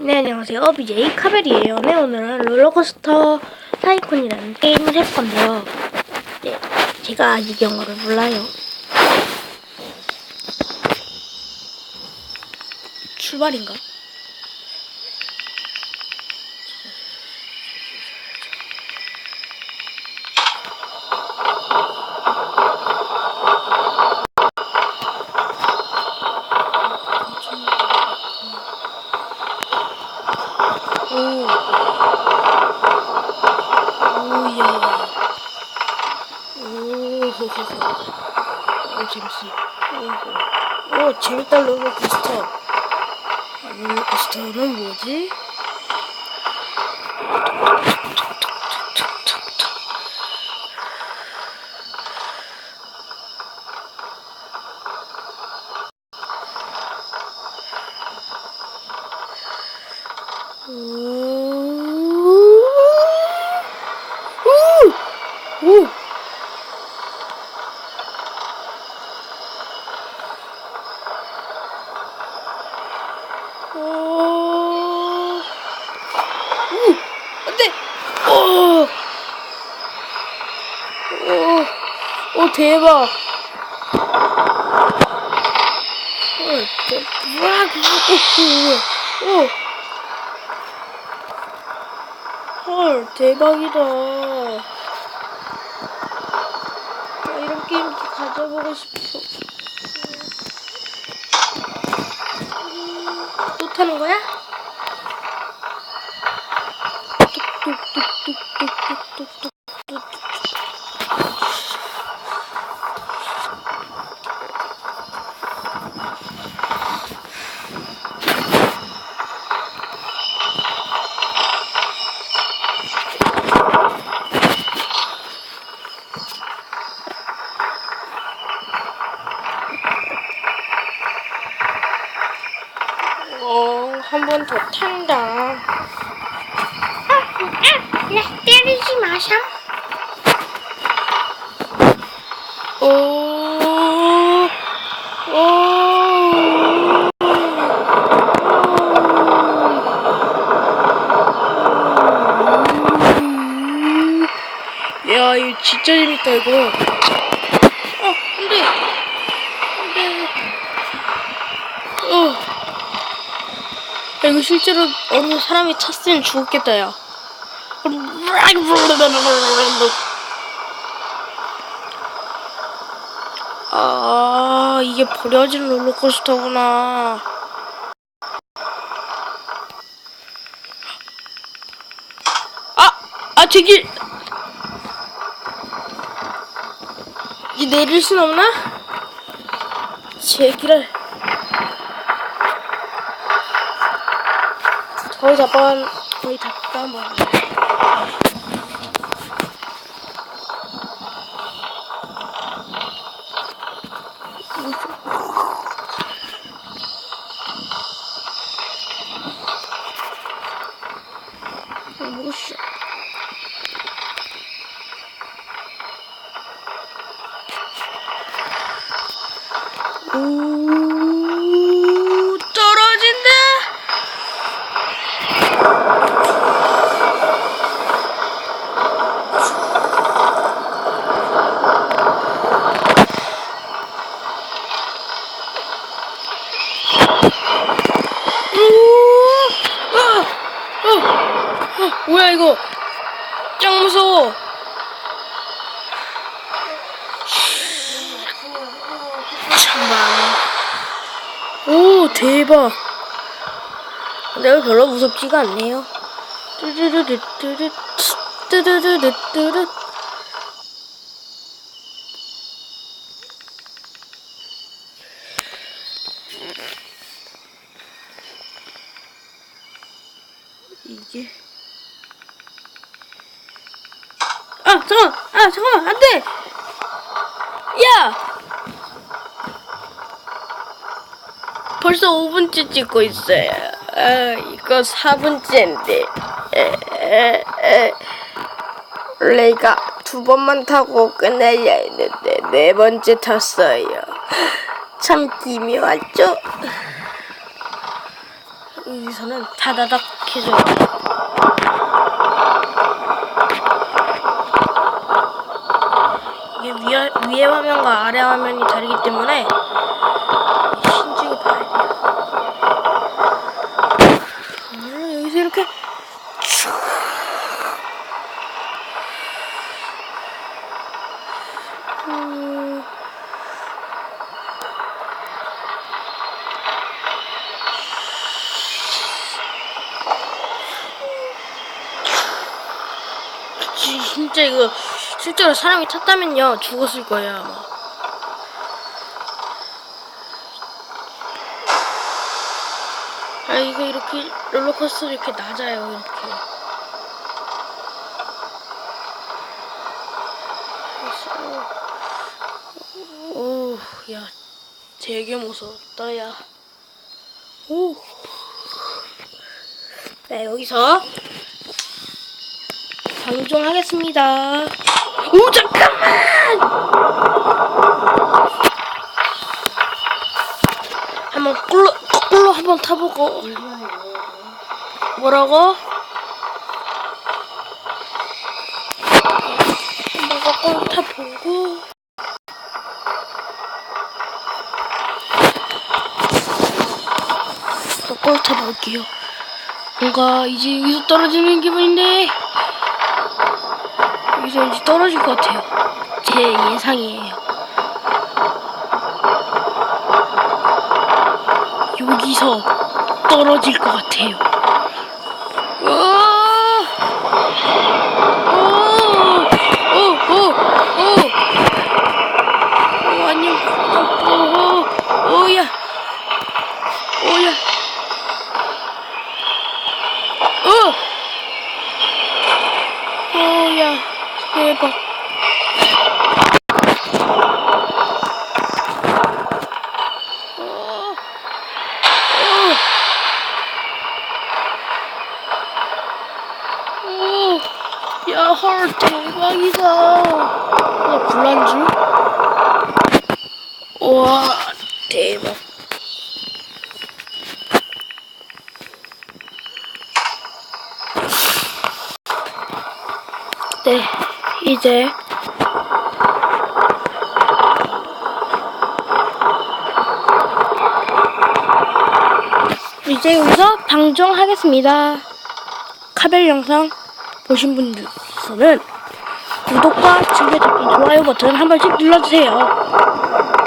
네, 안녕하세요. BJ 카벨이에요. 네, 오늘은 롤러코스터 타이쿤이라는 게임을 할 건데요. 네, 제가 아직 영어를 몰라요. 출발인가? 오. 오예. 오호호호. 오 재밌어. 오호. 오 재밌다 롤러코스터. 아, 롤러코스터는 뭐지? 오! 오! 오! 오! 안 돼! 오! 오! 오, 대박! 헐, 대박! 오, 오, 오, 오! 헐, 대박이다. 나 이런 게임 가져보고 싶어. 음, 또 타는 거야? 어, 한 번 더 탄다. 아, 아, 나 때리지 마삼. 오, 오. 야, 이거 진짜 재밌다, 이거. 어, 안 돼. 안 돼. 어. 야, 이거 실제로 어느 사람이 찼으면 죽었겠다, 야. 아, 이게 버려진 롤러코스터구나. 아, 아, 저기. 이 내릴 순 없나? 제기를. 거의 다 번, 거의 다 번. 무시. 오, 떨어진다. 오, 아, 아, 아, 뭐야 이거? 짱 무서워. 참나. 오 대박. 내가 별로 무섭지가 않네요. 뚜두두두두두 뚜두두두두두 이게. 아 잠깐 아 잠깐만. 안돼. 야! 벌써 5분째 찍고 있어요 아 이거 4분째인데. 에, 에, 내가 두 번만 타고 끝내야 했는데 네 번째 탔어요. 참 기묘하죠? 여기서는 다다닥 해줘요. 이게 위에, 위에 화면과 아래 화면이 다르기 때문에 신중히 봐야 돼요. 아, 여기서 이렇게 쭉. 음, 지- 진짜 이거 실제로 사람이 탔다면요 죽었을 거예요 아마. 아 이거 이렇게 롤러코스터 이렇게 낮아요 이렇게. 오, 야, 되게 무서웠다, 야. 오. 네, 여기서 방종하겠습니다. 오, 잠깐만! 한번 거꾸로, 거꾸로 한번 타보고. 뭐라고? 한번 거꾸로 타보고. 거꾸로 타볼게요. 뭔가 이제 여기서 떨어지는 기분인데 여기서 왠지 떨어질 것 같아요. 제 예상이에요. 여기서 떨어질 것 같아요. 안녕. 오야. 오야. 어! 오야. 대박. 어. 어. 오. 야, 헐, 대박이다. 나 불난줄? 우와, 대박. 네, 이제 이제 여기서 방종하겠습니다. 카벨 영상 보신 분들 께서는 구독과 댓글 좋아요 버튼 한 번씩 눌러주세요.